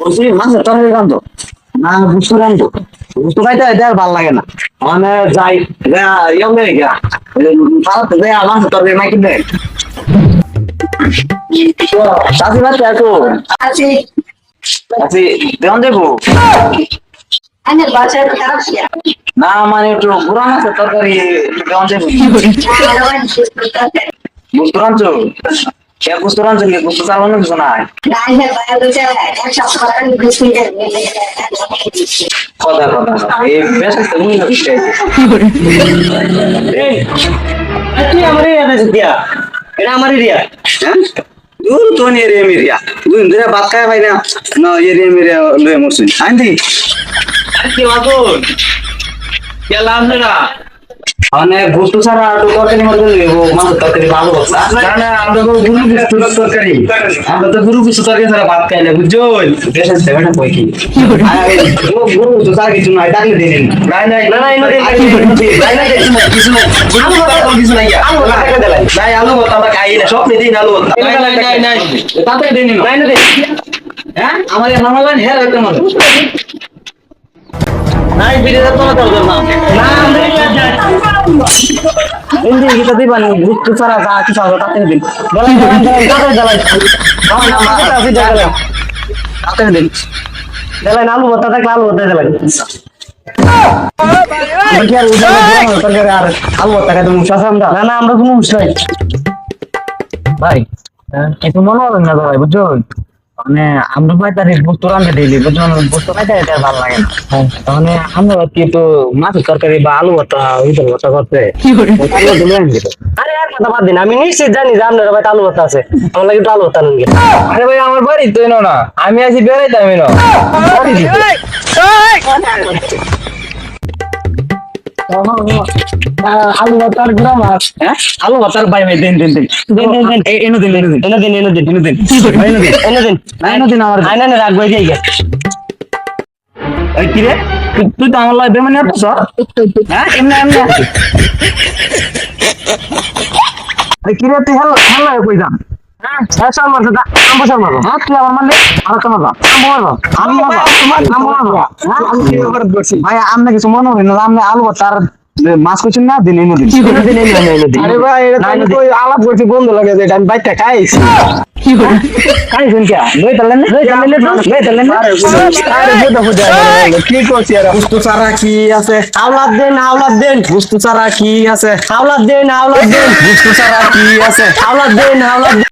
বলছি মাছের তরকারি রান্ধো না বুঝতে রান্ধো বুঝতে খাইতে এটা আর ভালো লাগে না। মানে যাই ইয়ম নেই গা ভারত দেয় মাছের তরকারি দেয় চাষি আছে দেবো? খারাপ ছিল। না মানে একটু বুড়া মাছের তরকারি দেওয়ান দেবো। বুঝতে রাঞ্চো সে বুঝতে কি বুঝতে চালানো কিছু নাই। কথা কথা এই হচ্ছে। এই তুই আমার এরিয়া দিয়া। এটা আমার এরিয়া। হ্যাঁ? দূর তো নিয়ে রে মিরিয়া দুই দিন ভাত ভাই না। না রে মিরিয়া লয়ে মরছুন আইন্দি কি বাবুন কে লাভ না। মানে গুস্তু ছাড়া আর তরকারি মধ্যে লেবো মাছ তরকারি ভালো হচ্ছে না না আমরা তো গুরু বিস্তু তরকারি আমরা তো গুরু বিস্তু তরকারি ছাড়া ভাত খাইলে বুঝছ দেশের সেভেনটা কই কি গুরু তো ছাড়া কিছু নাই ডাকলে দিন না নাই নাই নাই নাই কিছু গুরু কথা কিছু নাই আলু টাকা দেলাই নাই আলু ভর্তা আমরা খাই না সব দিন আলু নাই নাই নাই তাতে দিন নাই না হ্যাঁ আমার মামা লাইন হের একটা মানুষ নাই বিরিয়ানি তো দরকার না না আমরা হিন্দি গীতা দিবানি গুস্তু ছাড়া যা কিছু হবে তাতে দিন বলেন বলেন বলেন তাতে জ্বালাই তাতে দিন দেলাই আলু ভর্তা থাকলে আলু ভর্তা আমরা কোনো ভাই একটু মনে হবে না ভাই বুঝছ মানে আমরা পাইতারি বস্তু রান্ধতে দিলি বুঝছ? বস্তু পাইতারি এটা ভালো লাগে না। মানে আমরা কি তো মাছের তরকারি বা আলু ভর্তা ইটার ভর্তা করতে। তাহলে আরে আর কথা বাদ দিন আমি নিশ্চিত জানি যে আপনার ভাই আলু ভর্তা আছে। আমার লাগে একটু আলু ভর্তা নেন আরে ভাই আমার বাড়ি তো এনো না। আমি আছি বেড়াইতে আমি না আলু ভর্তার গুড়া মাছ আলু ভর্তার ভাই ভাই দিন দিন দিন এনো দিন এনো দিন এনে দিন এনে দিন এনো দিন এনো দিন এনে দিন এনো দিন আমার আইনা না রাখব এই এই কি রে তুই- তো আমার লাগে বেমানি আসছ হ্যাঁ এমনি এমনি কি রে তুই হেল হেল কই মারবা আমি আমি কিছু মনে হয় না আমনে আলু তার মাছ কইছেন না দিন এনে দিন। আরে ভাই এটা আমি কই আলাপ করছি বন্ধু লাগে যে আমি বাইকটা খাইছি। খাইছেন কি? লই তালেন লই তালেন লই তালেন আরে বুঝা। বুঝা কি করছি আর বুস্তু চারা কি আছে? আওলাদ দেন আওলাদ দেন। বুস্তু চারা কি আছে? আওলাদ দেন আওলাদ দেন। বুস্তু চারা কি আছে? আওলাদ দেন আওলাদ